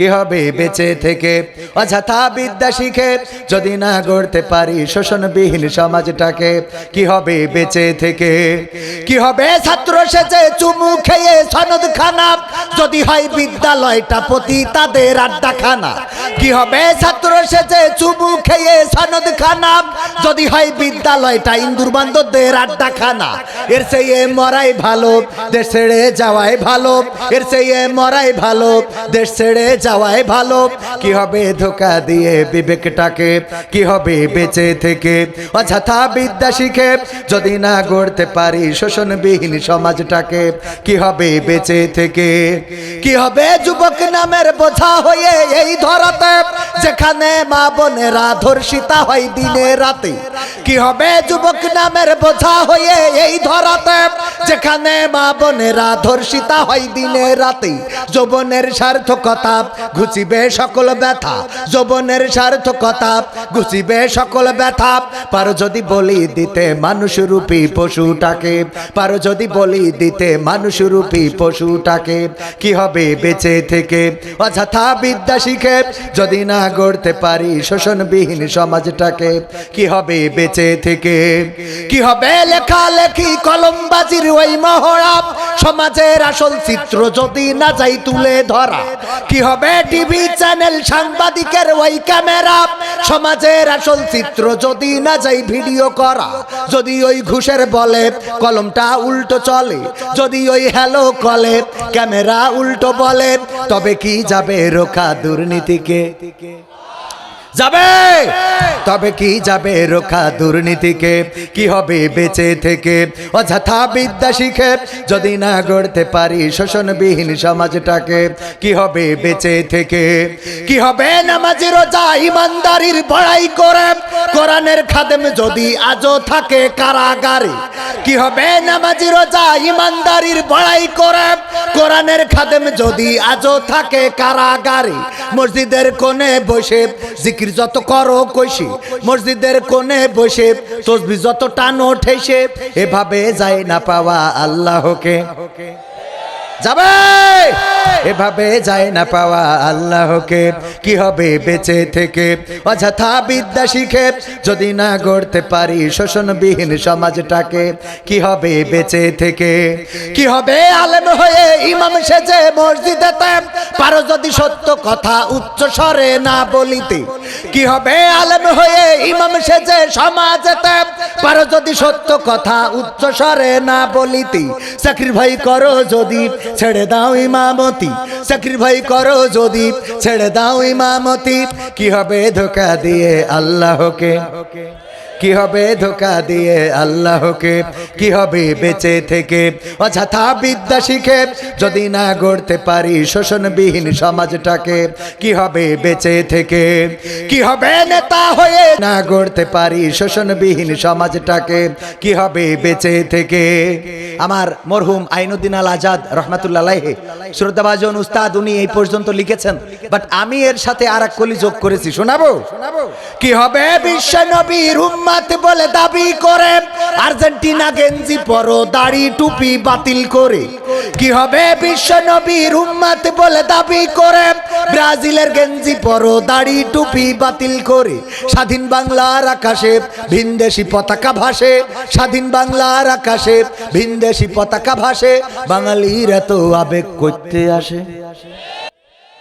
কি হবে বেঁচে থেকে? অযথা বিদ্যা শিখে যদি না গড়তে পারি শোষণবিহীন সমাজটাকে, কি হবে বেঁচে থেকে? কি হবে ছাত্র সেজে চুমু খেয়ে সনদ খানা যদি হয় বিদ্যালয়টা প্রতি তাদের আড্ডা খানা কি হবে ছাত্র সেজে চুমু খেয়ে সনদ খানা যদি হয় বিদ্যালয়টা ইন্দুর বান্ধবদের আড্ডা খানা এর এ মরাই ভালো, দেশ ছেড়ে যাওয়াই ভালো, এর এ মরাই ভালো, দেশ ছেড়ে যাওয়াই ভালো। কি হবে ধোকা দিয়ে বিবেকটাকে? কি হবে বেঁচে থেকে? অযথা বিদ্যা শিখে যদি না গড়তে পারি শোষণবিহীন সমাজটাকে, কি হবে বেঁচে থেকে? কি হবে যুবক নামের বোঝা হয়ে এই ধরাতে? যেখানে মা বোনেরা ধর্ষিতা হয় দিনে রাতে। কি হবে যুবক নামের বোঝা হয়ে এই ধরাতে? যেখানে মা বোনেরা ধর্ষিতা হয় দিনে রাতে। যৌবনের সার্থকতা ঘুচিবে সকল ব্যথা। যৌবনের সার্থকতা ঘুচিবে সকল ব্যথা। পারো যদি বলি দিতে মানুষ রূপী পশুটাকে। পারো যদি বলি দিতে মানুষ রূপী পশুটাকে। কি হবে বেঁচে থেকে? অযথা বিদ্যা শিখে যদি না গড়তে পারি শোষণবিহীন সমাজটাকে। কি হবে বেঁচে থেকে? কি হবে লেখালেখি কলমবাজির ওই মহড়া সমাজের আসল চিত্র যদি না যাই তুলে ধরা। কি হবে টিভি চ্যানেল সাংবাদিকের ওই ক্যামেরা সমাজের আসল চিত্র যদি না যাই ভিডিও করা, যদি ওই ঘুষের বলে কলমটা উল্টো চলে, যদি ওই হ্যালো কলে ক্যামেরা উল্টো বলে, তবে কি যাবে রোখা দুর্নীতিকে? যাবে। তবে কি যাবে রোখা দুর্নীতিকে? কি হবে বেঁচে থেকে? অযথা বিদ্যা শিখে যদি না গড়তে পারি শোষণবিহীন সমাজটাকে, কি হবে বেঁচে থেকে? কি হবে নামাজি রোজা ইমানদারির বড়াই করে? কোরআনের খাদেম যদি আজও থাকে কারাগারে, কি হবে নামাজি রোজা ইমানদারির বড়াই করে? কোরআনের খাদেম যদি আজও থাকে কারাগারে, মসজিদের কোণে বসে জিকির যত করো কইসি মসজিদের কোণে বসে তসবি যত টানো ঠেসে এভাবে যায় না পাওয়া আল্লাহকে। যাবে? এভাবে যায় না পাওয়া আল্লাহকে। কি হবে বেঁচে থেকে? অযথা বিদ্যা শিখে যদি না গড়তে পারি শোষণবিহীন সমাজটাকে, কি হবে বেঁচে থেকে? কি হবে আলেম হয়ে ইমাম সেজে মসজিদেতে? পারো যদি সত্য কথা উচ্চ স্বরে না বলিতে। কি হবে আলেম হয়ে ইমাম সেজে সমাজেতে? পারো যদি সত্য কথা উচ্চ স্বরে না বলিতে। ভাই করো যদি, ছেড়ে দাও ইমামতি। ভাই করো যদি, ছেড়ে দাও ইমামতি। কি হবে ধোকা দিয়ে আল্লাহকে? কি হবে ধোকা দিয়ে আল্লাহকে? কি হবে বেঁচে থেকে? অযথা বিদ্যা শিখে যদি না গড়তে পারি শোষণবিহীন সমাজটাকে, কি হবে বেঁচে থেকে? কি হবে নেতা হয়ে না গড়তে পারি শোষণবিহীন সমাজটাকে, কি হবে বেঁচে থেকে? আমার মরহুম আইনুদ্দিন আল আজাদ রহমাতুল্লাহ শ্রদ্ধাভাজন উস্তাদ, উনি এই পর্যন্ত লিখেছেন বাট আমি এর সাথে আর এক কলি যোগ করেছি, শোনাবো? কি হবে? বিশ্ব নবীর উম্মাত বলে দাবি করে। আর্জেন্টিনা গেঞ্জি পরো, দাড়ি, টুপি বাতিল করে। কি হবে? বিশ্ব নবীর উম্মাত বলে দাবি করে। ব্রাজিলের গেঞ্জি পরো, দাড়ি, টুপি বাতিল করে। স্বাধীন বাংলার আকাশে ভিনদেশি পতাকা ভাসে। স্বাধীন বাংলার আকাশে ভিনদেশি পতাকা ভাসে। বাঙালির এত আবেগ করতে আসে।